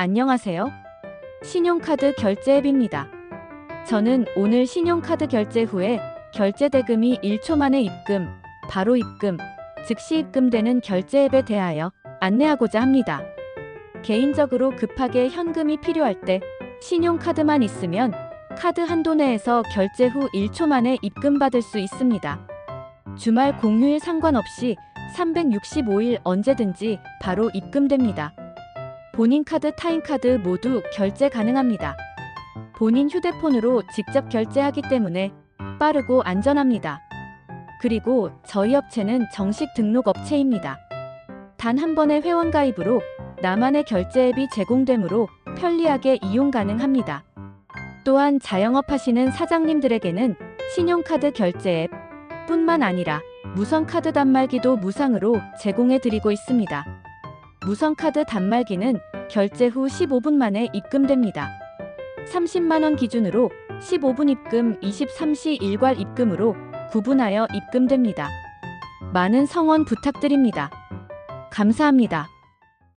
안녕하세요. 신용카드 결제 앱입니다. 저는 오늘 신용카드 결제 후에 결제 대금이 1초 만에 입금, 바로 입금, 즉시 입금되는 결제 앱에 대하여 안내하고자 합니다. 개인적으로 급하게 현금이 필요할 때 신용카드만 있으면 카드 한도 내에서 결제 후 1초 만에 입금받을 수 있습니다. 주말 공휴일 상관없이 365일 언제든지 바로 입금됩니다. 본인 카드, 타인 카드 모두 결제 가능합니다. 본인 휴대폰으로 직접 결제하기 때문에 빠르고 안전합니다. 그리고 저희 업체는 정식 등록 업체입니다. 단 한 번의 회원 가입으로 나만의 결제 앱이 제공되므로 편리하게 이용 가능합니다. 또한 자영업 하시는 사장님들에게는 신용카드 결제 앱 뿐만 아니라 무선 카드 단말기도 무상으로 제공해 드리고 있습니다. 무선카드 단말기는 결제 후 15분 만에 입금됩니다. 30만원 기준으로 15분 입금 23시 일괄 입금으로 구분하여 입금됩니다. 많은 성원 부탁드립니다. 감사합니다.